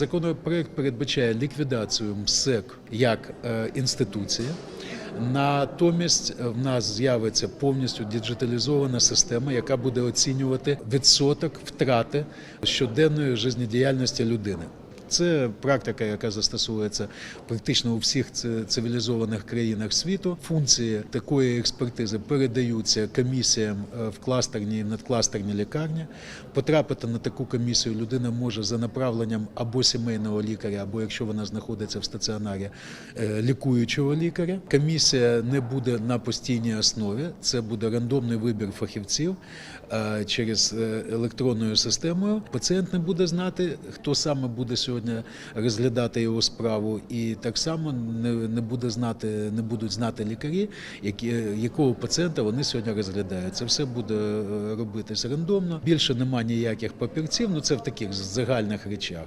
Законопроект передбачає ліквідацію МСЕК як е, інституції. Натомість в нас з'явиться повністю діджиталізована система, яка буде оцінювати відсоток втрати щоденної життєдіяльності людини. Це практика, яка застосовується практично у всіх цивілізованих країнах світу. Функції такої експертизи передаються комісіям е, в кластерні і надкластерні лікарні. Потрапити на таку комісію людина може за направленням або сімейного лікаря, або якщо вона знаходиться в стаціонарі е, лікуючого лікаря. Комісія не буде на постійній основі. Це буде рандомний вибір фахівців е, через електронною системою. Пацієнт не буде знати, хто саме буде сьогодні розглядати його справу, і так само не, не буде знати, не будуть знати лікарі, які, якого пацієнта вони сьогодні розглядають. Це все буде е, робитись рандомно. Більше немає ніяких папірців. Ну це в таких загальних речах.